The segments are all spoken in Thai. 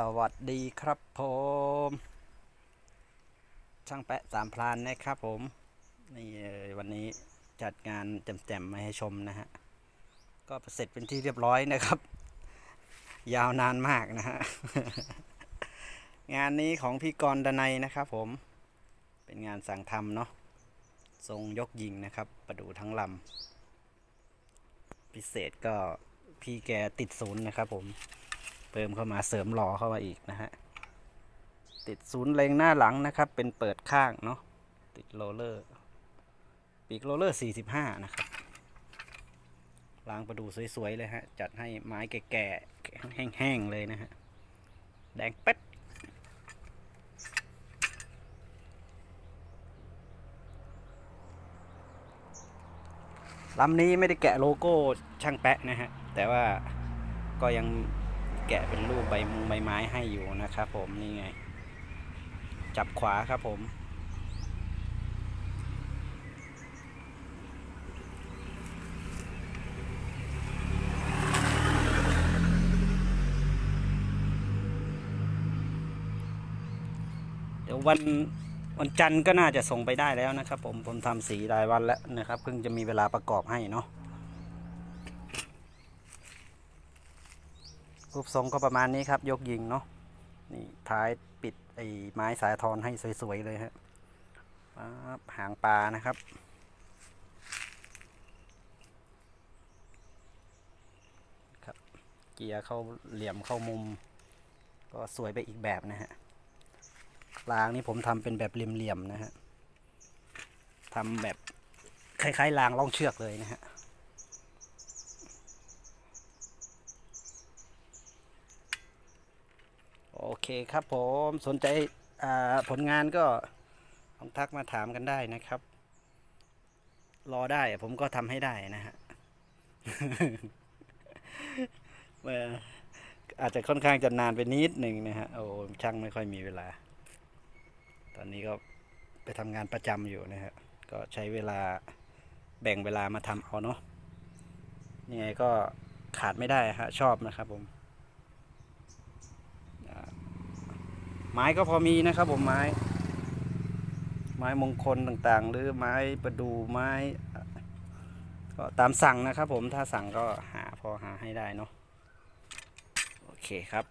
สวัสดีครับผม ช่างแปะสามพลานนะครับผม นี่วันนี้จัดงานแจ่มๆมาให้ชมนะฮะ ก็เสร็จเป็นที่เรียบร้อยนะครับ ยาวนานมากนะฮะ งานนี้ของพี่กรณ์ดนัยนะครับผม เป็นงานสั่งทำเนาะ ทรงยกยิงนะครับ ประดูทั้งลำ พิเศษก็พี่แกติดศูนย์นะครับผม เติมเข้ามาเสริมหล่อเข้ามาอีกนะฮะ ติดศูนย์เลงหน้าหลังนะครับ เป็นเปิดข้างเนาะ ติดโรลเลอร์ ปีกโรลเลอร์ 45 นะครับ ล้างประดูสวยๆ เลยฮะ จัดให้ไม้แก่ๆ แห้งๆ เลยนะฮะ แดงเป็ดลำนี้ไม่ได้แกะโลโก้ช่างแปะนะฮะ แต่ว่าก็ยัง แกะเป็นรูปใบมุงใบไม้ให้อยู่นะครับผมนี่ไง จับขวาครับผมเดี๋ยววันวันจันทร์ก็น่าจะส่งไปได้แล้วนะครับผมผมทำสีรายวันแล้วนะครับเพิ่งจะมีเวลาประกอบให้เนาะ รูปทรงก็ประมาณนี้ครับ ยกยิงเนาะนี่ท้ายปิดไอ้ไม้สายทอนให้สวยๆเลยฮะปั๊บหางปลานะครับครับ เกียร์เข้าเหลี่ยมเข้ามุม ก็สวยไปอีกแบบนะฮะรางนี่ผมทำเป็นแบบเหลี่ยมๆนะฮะทำแบบคล้ายๆรางล่องเชือกเลยนะฮะ โอเคครับผมสนใจผลงานก็ลองทักมาถามกันได้นะครับ รอได้ผมก็ทำให้ได้นะฮะเอ่ออาจจะค่อนข้างจะนานไปนิดหนึ่งนะฮะโอ้ช่างไม่ค่อยมีเวลา ตอนนี้ก็ไปทำงานประจำอยู่นะฮะก็ใช้เวลาแบ่งเวลามาทำเอาเนาะยังไงก็ขาดไม่ได้ฮะชอบนะครับผมอ่า ไม้ก็พอมีนะครับผมไม้ ไม้มงคลต่างๆ หรือไม้ประดูไม้ก็ตามสั่งนะครับผมถ้าสั่งก็หาพอหาให้ได้เนาะโอเคครับ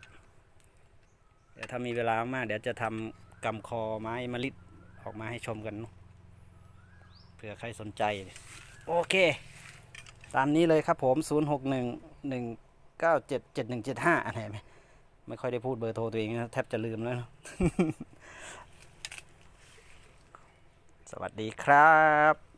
เดี๋ยวถ้ามีเวลามากเดี๋ยวจะทำกำคอไม้มะลิดออกมาให้ชมกันเนอะเผื่อใครสนใจ โอเค ตามนี้เลยครับผม 0 6 1 1 9 7 7 1 7 5อะไรไหม ไม่ค่อยได้พูดเบอร์โทรตัวเองนะแทบจะลืมแล้ว สวัสดีครับ